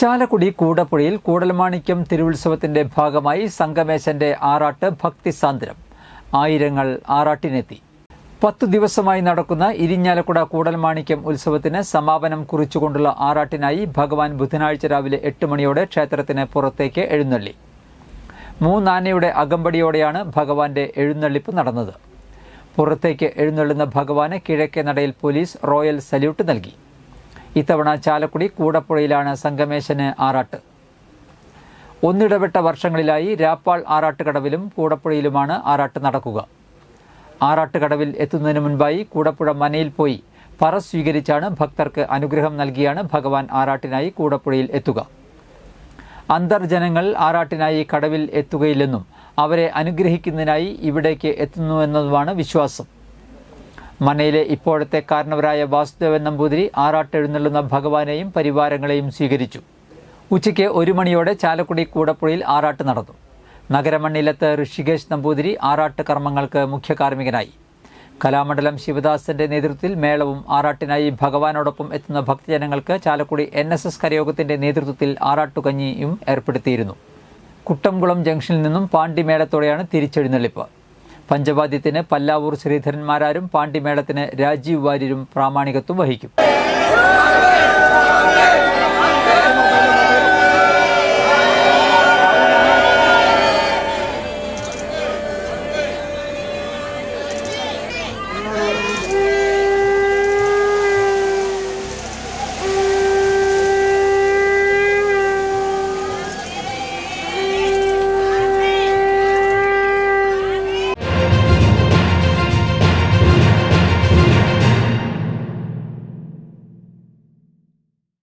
ചാലക്കുടി കൂടപ്പുഴയിൽ കൂടൽമാണിക്യം തിരുവുത്സവത്തിന്റെ ഭാഗമായി സംഗമേശന്റെ ആറാട്ട് ഭക്തിസാന്ദ്രം ആയിരങ്ങൾ ആറാട്ടിനെത്തി. പത്തു ദിവസമായി നടക്കുന്ന ഇരിഞ്ഞാലക്കുട കൂടൽമാണിക്യം ഉത്സവത്തിന് സമാപനം കുറിച്ചുകൊണ്ടുള്ള ആറാട്ടിനായി ഭഗവാൻ ബുധനാഴ്ച രാവിലെ എട്ട് മണിയോടെ ക്ഷേത്രത്തിന് പുറത്തേക്ക് എഴുന്നള്ളി. മൂന്നാനയുടെ അകമ്പടിയോടെയാണ് ഭഗവാന്റെ എഴുന്നള്ളിപ്പ് നടന്നത്. പുറത്തേക്ക് എഴുന്നള്ളുന്ന ഭഗവാന് കിഴക്കേ നടയിൽ പോലീസ് റോയൽ സല്യൂട്ട് നൽകി. ഇത്തവണ ചാലക്കുടി കൂടപ്പുഴയിലാണ് സംഗമേശന് ആറാട്ട്. ഒന്നിടവിട്ട വർഷങ്ങളിലായി രാപ്പാൾ ആറാട്ടുകടവിലും കൂടപ്പുഴയിലുമാണ് ആറാട്ട് നടക്കുക. ആറാട്ടുകടവിൽ എത്തുന്നതിന് മുൻപായി കൂടപ്പുഴ മനയിൽ പോയി പറ സ്വീകരിച്ചാണ് ഭക്തർക്ക് അനുഗ്രഹം നൽകിയാണ് ഭഗവാൻ ആറാട്ടിനായി കൂടപ്പുഴയിൽ എത്തുക. അന്തർജനങ്ങൾ ആറാട്ടിനായി കടവിൽ എത്തുകയില്ലെന്നും അവരെ അനുഗ്രഹിക്കുന്നതിനായി ഇവിടേക്ക് എത്തുന്നുവെന്നതുമാണ് വിശ്വാസം. മനയിലെ ഇപ്പോഴത്തെ കാരണവരായ വാസുദേവൻ നമ്പൂതിരി ആറാട്ടെഴുന്നള്ളുന്ന ഭഗവാനെയും പരിവാരങ്ങളെയും സ്വീകരിച്ചു. ഉച്ചയ്ക്ക് ഒരു മണിയോടെ ചാലക്കുടി കൂടപ്പുഴയിൽ ആറാട്ട് നടന്നു. നഗരമണ്ണിലത്ത് ഋഷികേശ് നമ്പൂതിരി ആറാട്ട് കർമ്മങ്ങൾക്ക് മുഖ്യ കാർമ്മികനായി കലാമണ്ഡലം ശിവദാസന്റെ നേതൃത്വത്തിൽ മേളവും ആറാട്ടിനായി ഭഗവാനോടൊപ്പം എത്തുന്ന ഭക്തജനങ്ങൾക്ക് ചാലക്കുടി എൻ എസ് എസ് കരയോഗത്തിന്റെ നേതൃത്വത്തിൽ ആറാട്ടുകഞ്ഞിയും ഏർപ്പെടുത്തിയിരുന്നു. കുട്ടംകുളം ജംഗ്ഷനിൽ നിന്നും പാണ്ടിമേളത്തോടെയാണ് തിരിച്ചെഴുന്നള്ളിപ്പ്. പഞ്ചവാദ്യത്തിന് പല്ലാവൂർ ശ്രീധരന്മാരാരും പാണ്ടിമേളത്തിന് രാജീവ് വാര്യരും പ്രാമാണികത്വം വഹിക്കും.